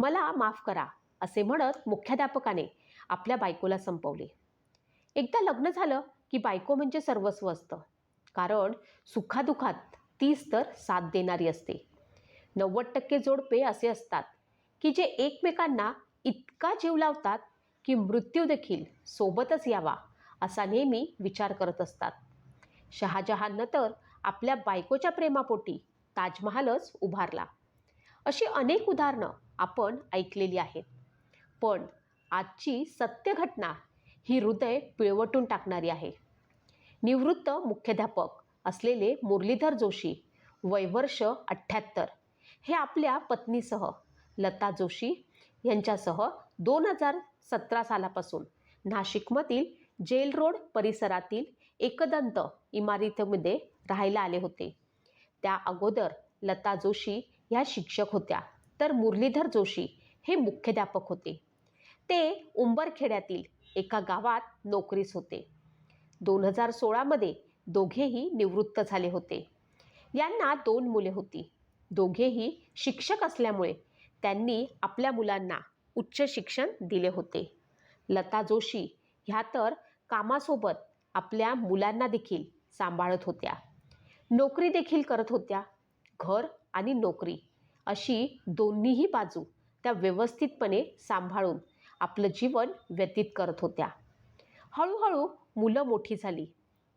मला माफ करा असे म्हणत मुख्याध्यापकाने आपल्या बायकोला संपवले. एकदा लग्न झालं की बायको म्हणजे सर्वस्व असतं. कारण सुखादुखात तीच तर साथ देणारी असते. नव्वद टक्के जोडपे असे असतात की जे एकमेकांना इतका जीव लावतात की मृत्यू देखील सोबतच यावा असा नेहमी विचार करत असतात. शहाजहाननं तर आपल्या बायकोच्या प्रेमापोटी ताजमहालच उभारला. अशी अनेक उदाहरणं आपण ऐकलेली आहेत. पण आजची सत्य घटना ही हृदय पिळवटून टाकणारी आहे. निवृत्त मुख्याध्यापक असलेले मुरलीधर जोशी वयवर्ष अठ्ठ्याहत्तर हे आपल्या पत्नीसह लता जोशी यांच्यासह दोन हजार सतरा सालापासून नाशिकमधील जेल रोड परिसरातील एकदंत इमारतीमध्ये राहायला आले होते. त्या अगोदर लता जोशी ह्या शिक्षक होत्या. तर मुरलीधर जोशी हे मुख्याध्यापक होते. ते उंबरखेड्यातील एका गावात नोकरीस होते. दोन हजार सोळामध्ये दोघेही निवृत्त झाले होते. यांना दोन मुले होती. दोघेही शिक्षक असल्यामुळे त्यांनी आपल्या मुलांना उच्च शिक्षण दिले होते. लता जोशी ह्या तर कामासोबत आपल्या मुलांना देखील सांभाळत होत्या. नोकरी देखील करत होत्या. घर आणि नोकरी अशी दोन्हीही बाजू त्या व्यवस्थितपणे सांभाळून आपलं जीवन व्यतीत करत होत्या. हळूहळू मुलं मोठी झाली.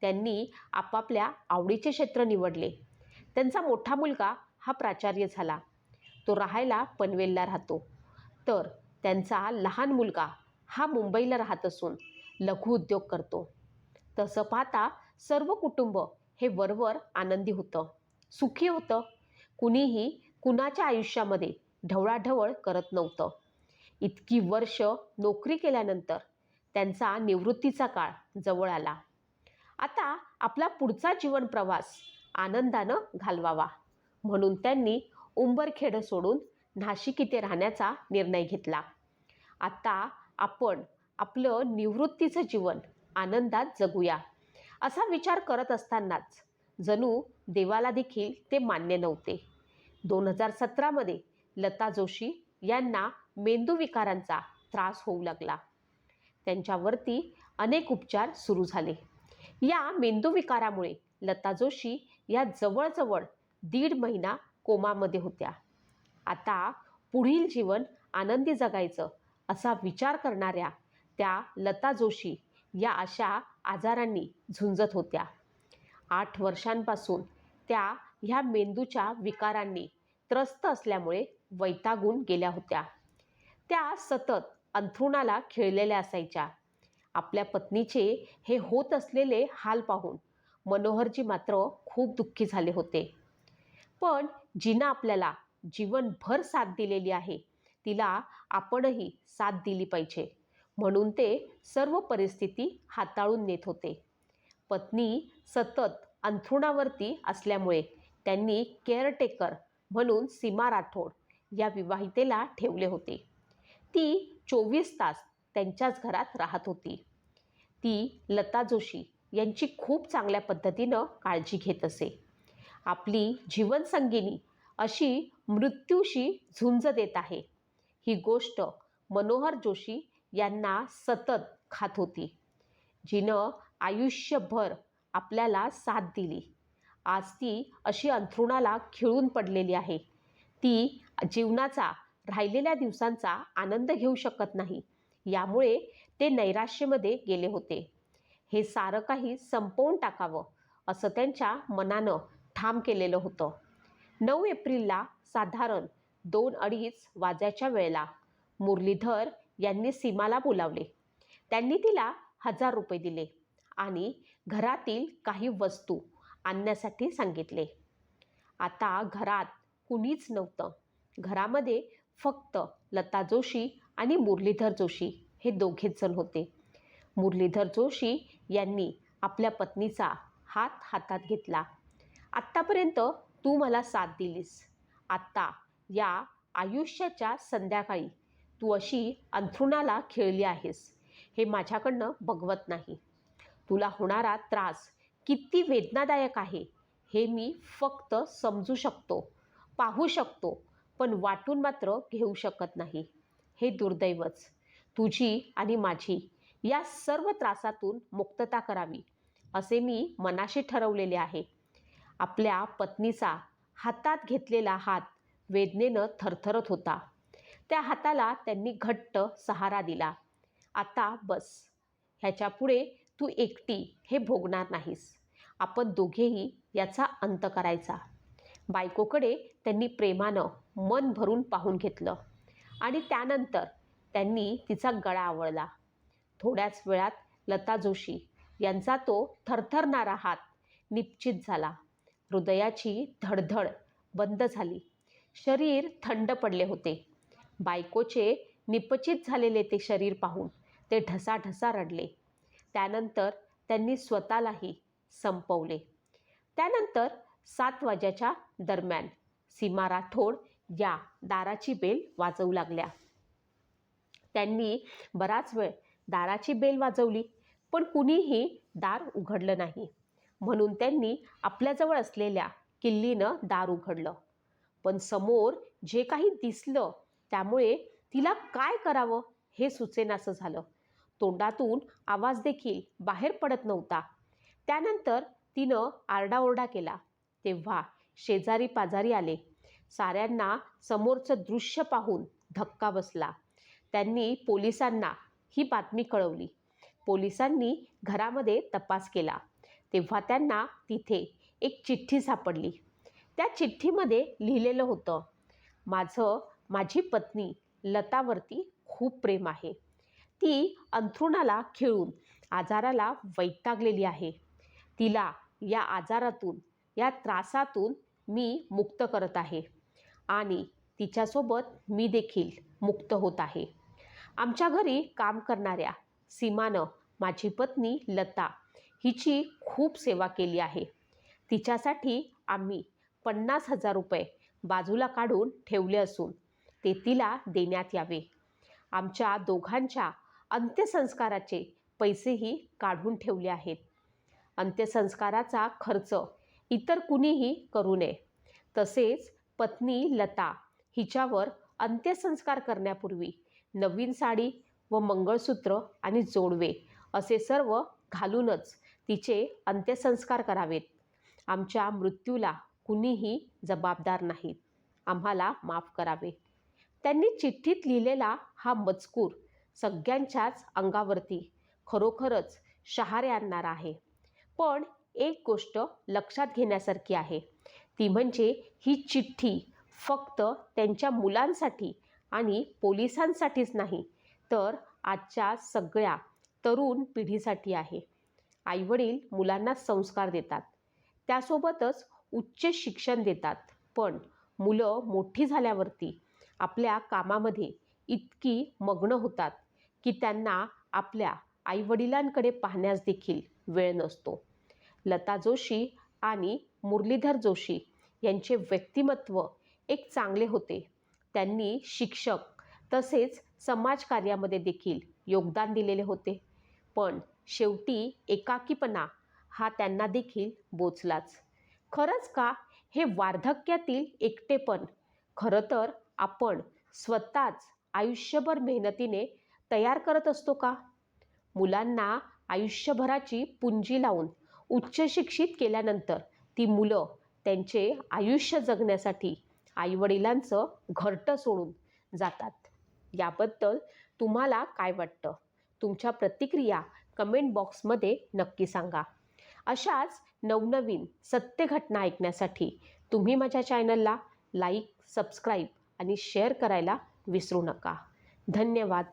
त्यांनी आपापल्या आवडीचे क्षेत्र निवडले. त्यांचा मोठा मुलगा हा प्राचार्य झाला. तो राहायला पनवेलला राहतो. तर त्यांचा लहान मुलगा हा मुंबईला राहत असून लघुउद्योग करतो. तसं पाहता सर्व कुटुंब हे वरवर आनंदी होतं. सुखी होतं. कुणीही कुणाच्या आयुष्यामध्ये ढवळाढवळ करत नव्हतं. इतकी वर्ष नोकरी केल्यानंतर त्यांचा निवृत्तीचा काळ जवळ आला. आता आपला पुढचा जीवन प्रवास आनंदानं घालवावा म्हणून त्यांनी उंबरखेडं सोडून नाशिक इथे राहण्याचा निर्णय घेतला. आता आपण आपलं निवृत्तीचं जीवन आनंदात जगूया असा विचार करत असतानाच जणू देवाला देखील ते मान्य नव्हते. दोन हजार सतरामध्ये लता जोशी यांना मेंदूविकारांचा त्रास होऊ लागला. त्यांच्यावरती अनेक उपचार सुरू झाले. या मेंदूविकारामुळे लता जोशी या जवळजवळ दीड महिना कोमामध्ये होत्या. आता पुढील जीवन आनंदी जगायचं असा विचार करणाऱ्या त्या लता जोशी या अशा आजारांनी झुंजत होत्या. आठ वर्षांपासून त्या ह्या मेंदूच्या विकारांनी त्रस्त असल्यामुळे वैतागून गेल्या होत्या. त्या सतत अंथरुणाला खिळलेल्या असायच्या. आपल्या पत्नीचे हे होत असलेले हाल पाहून मनोहरजी मात्र खूप दुःखी झाले होते. पण जिनं आपल्याला जीवनभर साथ दिलेली आहे तिला आपणही साथ दिली पाहिजे म्हणून ते सर्व परिस्थिती हाताळून नेत होते. पत्नी सतत अंथरुणावरती असल्यामुळे त्यांनी केअरटेकर म्हणून सीमा राठोड या विवाहितेला ठेवले होते. ती चोवीस तास त्यांच्याच घरात राहत होती. ती लता जोशी यांची खूप चांगल्या पद्धतीनं काळजी घेत असे. आपली जीवनसंगिनी अशी मृत्यूशी झुंज देत आहे. ही गोष्ट मनोहर जोशी यांना सतत खात होती. जिनं आयुष्यभर आपल्याला साथ दिली. आज ती अशी अंथरुणाला खिळून पडलेली आहे. ती जीवनाचा राहिलेल्या दिवसांचा आनंद घेऊ शकत नाही. यामुळे ते नैराश्यमध्ये गेले होते. हे सारं काही संपवून टाकावं असं त्यांच्या मनानं ठाम केलेलं होतं. नऊ एप्रिलला साधारण दोन अडीच वाजायच्या वेळेला मुरलीधर यांनी सीमाला बोलावले. त्यांनी तिला हजार रुपये दिले आणि घरातील काही वस्तू आणण्यासाठी सांगितले. आता घरात कुणीच नव्हतं. घरामध्ये फक्त लता जोशी आणि मुरलीधर जोशी हे दोघेच जण होते. मुरलीधर जोशी यांनी आपल्या पत्नीचा हात हातात घेतला. आत्तापर्यंत तू मला साथ दिलीस. आत्ता या आयुष्याच्या संध्याकाळी तू अशी अंथरुणाला खेळली आहेस. हे माझ्याकडनं बघवत नाही. तुला होणारा त्रास किती वेदनादायक आहे हे मी फक्त समजू शकतो पाहू शकतो पण वाटून मात्र घेऊ शकत नाही. हे दुर्दैवच. तुझी आणि माझी या सर्व त्रासातून मुक्तता करावी असे मी मनाशी ठरवलेले आहे. आपल्या पत्नीचा हातात घेतलेला हात वेदनेनं थरथरत होता. त्या हाताला त्यांनी घट्ट सहारा दिला. आता बस. ह्याच्या पुढे तू एकटी हे भोगणार नाहीस. आपण दोघेही याचा अंत करायचा. बायकोकडे त्यांनी प्रेमानं मन भरून पाहून घेतलं आणि त्यानंतर त्यांनी तिचा गळा आवळला. थोड्याच वेळात लता जोशी यांचा तो थरथरणारा हात निश्चित झाला. हृदयाची धडधड बंद झाली. शरीर थंड पडले होते. बायकोचे निपचित झालेले ते शरीर पाहून ते ढसाढसा रडले. त्यानंतर त्यांनी स्वतःलाही संपवले. त्यानंतर सात वाज्याच्या दरम्यान सीमा राठोड या दाराची बेल वाजवू लागल्या. त्यांनी बराच वेळ दाराची बेल वाजवली पण कुणीही दार उघडलं नाही. म्हणून त्यांनी आपल्याजवळ असलेल्या किल्लीनं दार उघडलं. पण समोर जे काही दिसलं त्यामुळे तिला काय करावं हे सुचेनासं झालं. तोंडातून आवाज देखील बाहेर पडत नव्हता. त्यानंतर तिनं आरडाओरडा केला. तेव्हा शेजारी पाजारी आले. साऱ्यांना समोरचं दृश्य पाहून धक्का बसला. त्यांनी पोलिसांना ही बातमी कळवली. पोलिसांनी घरामध्ये तपास केला. तेव्हा त्यांना तिथे एक चिठ्ठी सापडली. त्या चिठ्ठीमध्ये लिहिलेलं होतं माझं माझी पत्नी लतावरती खूप प्रेम आहे. ती अंथरुणाला खिळून आजाराला वैतागलेली आहे. तिला या आजारातून या त्रासातून मी मुक्त करत आहे आणि तिच्यासोबत मी देखील मुक्त होत आहे. आमच्या घरी काम करणाऱ्या सीमानं माझी पत्नी लता हिची खूप सेवा केली आहे. तिच्यासाठी आम्ही पन्नास हजार रुपये बाजूला काढून ठेवले असून ते तिला देण्यात यावे. आमच्या दोघांच्या अंत्यसंस्काराचे पैसेही काढून ठेवले आहेत. अंत्यसंस्काराचा खर्च इतर कुणीही करू नये. तसेच पत्नी लता हिच्यावर अंत्यसंस्कार करण्यापूर्वी नवीन साडी व मंगळसूत्र आणि जोडवे असे सर्व घालूनच तिचे अंत्यसंस्कार करावेत. आमच्या मृत्यूला कुणीही जबाबदार नाहीत आम्हाला माफ करावे. त्यांनी चिठ्ठीत लिहिलेला हा मजकूर सगळ्यांच्याच अंगावरती खरोखरच शहारे आणणार आहे. पण एक गोष्ट लक्षात घेण्यासारखी आहे. ती म्हणजे ही चिठ्ठी फक्त त्यांच्या मुलांसाठी आणि पोलिसांसाठीच नाही तर आजच्या सगळ्या तरुण पिढीसाठी आहे. आईवडील मुलांना संस्कार देतात. त्यासोबतच उच्च शिक्षण देतात. पण मुलं मोठी झाल्यावरती आपल्या कामामध्ये इतकी मग्न होतात. की त्यांना आपल्या आईवडिलांकडे पाहण्यास देखील वेळ नसतो. लता जोशी आणि मुरलीधर जोशी यांचे व्यक्तिमत्व एक चांगले होते. त्यांनी शिक्षक तसेच समाजकार्यामध्ये देखील योगदान दिलेले होते. पण शेवटी एकाकीपणा हा त्यांना देखील बोचलाच. खरंच का? हे वार्धक्यातील एकटेपण. खरं तर आपण स्वतःच आयुष्यभर मेहनतीने तयार करत असतो का? मुलांना आयुष्यभराची पुंजी लावून उच्च शिक्षित केल्यानंतर ती मुलं त्यांचे आयुष्य जगण्यासाठी आईवडिलांचं घरटं सोडून जातात. याबद्दल तुम्हाला काय वाटतं? तुमच्या प्रतिक्रिया कमेंट बॉक्समध्ये नक्की सांगा. अशाच नवनवीन सत्य घटना ऐकण्यासाठी तुम्ही माझ्या चॅनलला लाईक सबस्क्राईब आणि शेअर करायला विसरू नका. धन्यवाद.